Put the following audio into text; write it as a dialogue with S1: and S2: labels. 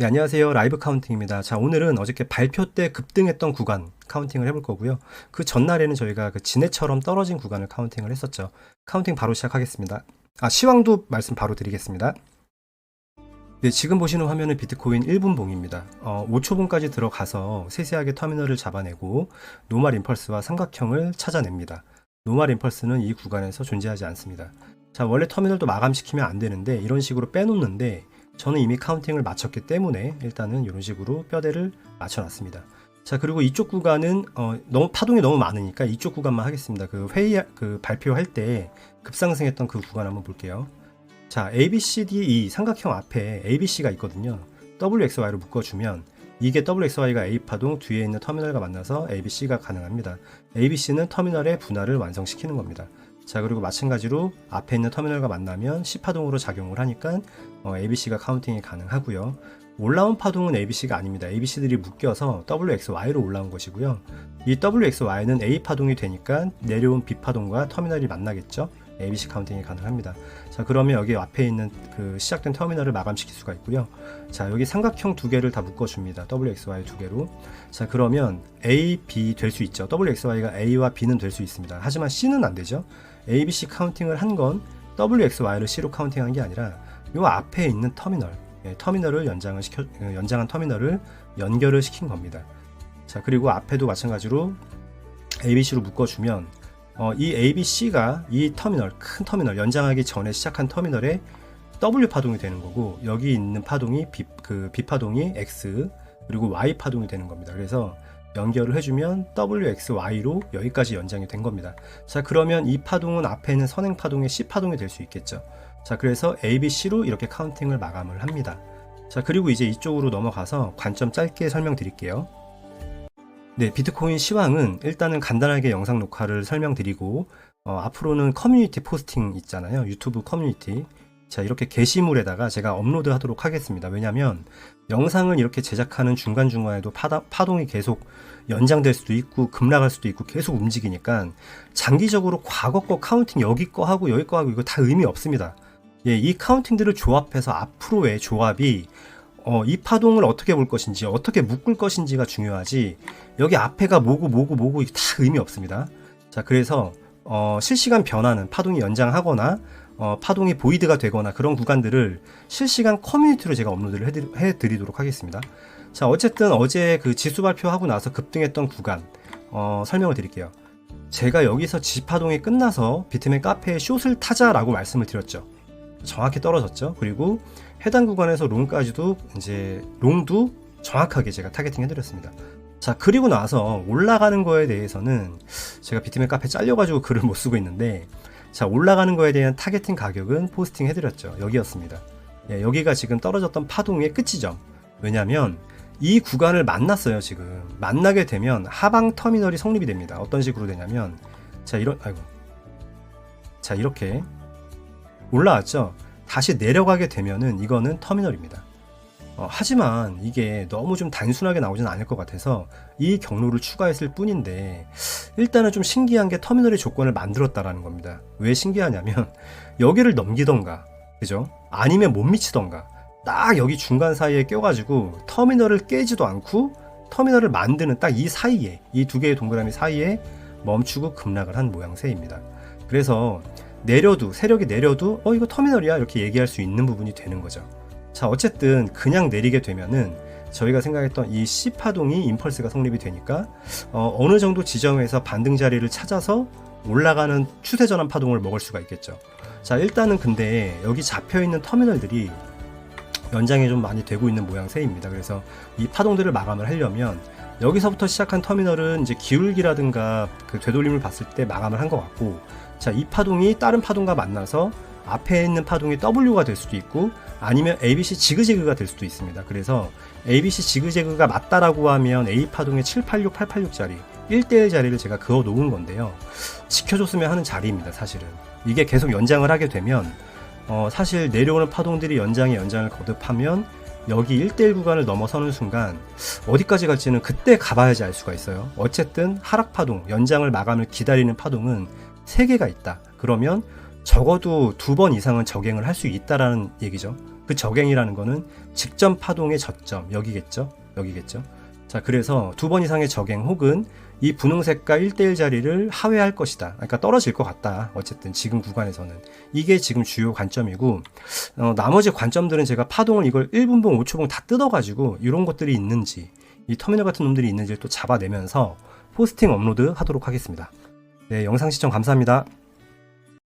S1: 네, 안녕하세요. 라이브 카운팅입니다. 자, 오늘은 어저께 발표 때 급등했던 구간 카운팅을 해볼 거고요. 그 전날에는 저희가 그 진해처럼 떨어진 구간을 카운팅을 했었죠. 카운팅 바로 시작하겠습니다. 아, 시황도 말씀 바로 드리겠습니다. 네, 지금 보시는 화면은 비트코인 1분 봉입니다. 어, 5초봉까지 들어가서 세세하게 터미널을 잡아내고 노말 임펄스와 삼각형을 찾아냅니다. 노말 임펄스는 이 구간에서 존재하지 않습니다. 자, 원래 터미널도 마감시키면 안 되는데 이런 식으로 빼놓는데 저는 이미 카운팅을 마쳤기 때문에 일단은 이런 식으로 뼈대를 맞춰놨습니다. 자 그리고 이쪽 구간은 어, 너무 파동이 너무 많으니까 이쪽 구간만 하겠습니다. 그 회의 그 발표할 때 급상승했던 그 구간 한번 볼게요. 자 A, B, C, D, E 삼각형 앞에 A, B, C가 있거든요. WXY로 묶어주면 이게 WXY가 A 파동 뒤에 있는 터미널과 만나서 A, B, C가 가능합니다. A, B, C는 터미널의 분할을 완성시키는 겁니다. 자 그리고 마찬가지로 앞에 있는 터미널과 만나면 C 파동으로 작용을 하니까 어, ABC가 카운팅이 가능하고요. 올라온 파동은 ABC가 아닙니다. ABC들이 묶여서 WXY로 올라온 것이고요. 이 WXY는 A 파동이 되니까 내려온 B 파동과 터미널이 만나겠죠. ABC 카운팅이 가능합니다. 자 그러면 여기 앞에 있는 그 시작된 터미널을 마감시킬 수가 있고요. 자 여기 삼각형 두 개를 다 묶어줍니다. WXY 두 개로. 자 그러면 A, B 될 수 있죠. WXY가 A와 B는 될 수 있습니다. 하지만 C는 안 되죠. ABC 카운팅을 한 건 WXY를 C로 카운팅한 게 아니라 요 앞에 있는 터미널, 예, 터미널을 연장을 시켜 어, 연장한 터미널을 연결을 시킨 겁니다. 자 그리고 앞에도 마찬가지로 ABC로 묶어주면 어, 이 ABC가 이 터미널 큰 터미널 연장하기 전에 시작한 터미널에 W 파동이 되는 거고 여기 있는 파동이 B, 그 B 파동이 X 그리고 Y 파동이 되는 겁니다. 그래서 연결을 해주면 WXY로 여기까지 연장이 된 겁니다. 자 그러면 이 파동은 앞에 있는 선행 파동의 C 파동이 될 수 있겠죠. 자 그래서 ABC로 이렇게 카운팅을 마감을 합니다. 자 그리고 이제 이쪽으로 넘어가서 관점 짧게 설명드릴게요. 네, 비트코인 시황은 일단은 간단하게 영상 녹화를 설명드리고 어, 앞으로는 커뮤니티 포스팅 있잖아요. 유튜브 커뮤니티. 자, 이렇게 게시물에다가 제가 업로드 하도록 하겠습니다. 왜냐면 영상을 이렇게 제작하는 중간중간에도 파다, 파동이 계속 연장될 수도 있고 급락할 수도 있고 계속 움직이니까 장기적으로 과거 거 카운팅 여기 거 하고 여기 거 하고 이거 다 의미 없습니다. 예, 이 카운팅들을 조합해서 앞으로의 조합이 어, 이 파동을 어떻게 볼 것인지 어떻게 묶을 것인지가 중요하지 여기 앞에가 뭐고 뭐고 뭐고 다 의미 없습니다. 자 그래서 어, 실시간 변화는 파동이 연장하거나 어, 파동이 보이드가 되거나 그런 구간들을 실시간 커뮤니티로 제가 업로드를 해드리, 해드리도록 하겠습니다. 자 어쨌든 어제 그 지수 발표하고 나서 급등했던 구간 어, 설명을 드릴게요. 제가 여기서 지파동이 끝나서 비트맨 카페에 숏을 타자라고 말씀을 드렸죠. 정확히 떨어졌죠. 그리고 해당 구간에서 롱까지도 이제 롱도 정확하게 제가 타겟팅 해드렸습니다. 자 그리고 나서 올라가는 거에 대해서는 제가 비트맨 카페 잘려가지고 글을 못 쓰고 있는데 자 올라가는 거에 대한 타겟팅 가격은 포스팅 해드렸죠. 여기였습니다. 예, 여기가 지금 떨어졌던 파동의 끝이죠. 왜냐하면 이 구간을 만났어요 지금 만나게 되면 하방 터미널이 성립이 됩니다. 어떤 식으로 되냐면 자 이런 아이고 자 이렇게 올라왔죠. 다시 내려가게 되면은 이거는 터미널입니다. 어, 하지만 이게 너무 좀 단순하게 나오진 않을 것 같아서 이 경로를 추가했을 뿐인데 일단은 좀 신기한 게 터미널의 조건을 만들었다라는 겁니다. 왜 신기하냐면 여기를 넘기던가 그죠? 아니면 못 미치던가 딱 여기 중간 사이에 껴가지고 터미널을 깨지도 않고 터미널을 만드는 딱 이 사이에 이 두 개의 동그라미 사이에 멈추고 급락을 한 모양새입니다. 그래서 내려도 세력이 내려도 어 이거 터미널이야 이렇게 얘기할 수 있는 부분이 되는 거죠. 자 어쨌든 그냥 내리게 되면은 저희가 생각했던 이 C 파동이 임펄스가 성립이 되니까 어, 어느 정도 지점에서 반등 자리를 찾아서 올라가는 추세 전환 파동을 먹을 수가 있겠죠. 자 일단은 근데 여기 잡혀 있는 터미널들이 연장이 좀 많이 되고 있는 모양새입니다. 그래서 이 파동들을 마감을 하려면 여기서부터 시작한 터미널은 이제 기울기라든가 그 되돌림을 봤을 때 마감을 한 것 같고 자, 이 파동이 다른 파동과 만나서 앞에 있는 파동이 W가 될 수도 있고 아니면 ABC 지그재그가 될 수도 있습니다. 그래서 ABC 지그재그가 맞다라고 하면 A 파동의 786, 886짜리 1대1 자리를 제가 그어 놓은 건데요. 지켜줬으면 하는 자리입니다, 사실은. 이게 계속 연장을 하게 되면 어, 사실 내려오는 파동들이 연장에 연장을 거듭하면 여기 1대1 구간을 넘어서는 순간 어디까지 갈지는 그때 가봐야지 알 수가 있어요. 어쨌든 하락 파동, 연장을 마감을 기다리는 파동은 3개가 있다. 그러면 적어도 두 번 이상은 적행을 할 수 있다라는 얘기죠. 그 저갱이라는 거는 직전 파동의 저점 여기겠죠? 여기겠죠? 자 그래서 두 번 이상의 저갱 혹은 이 분홍색과 1대1 자리를 하회할 것이다. 그러니까 떨어질 것 같다. 어쨌든 지금 구간에서는. 이게 지금 주요 관점이고 어, 나머지 관점들은 제가 파동을 이걸 1분봉 5초봉 다 뜯어가지고 이런 것들이 있는지 이 터미널 같은 놈들이 있는지를 또 잡아내면서 포스팅 업로드 하도록 하겠습니다 네 영상 시청 감사합니다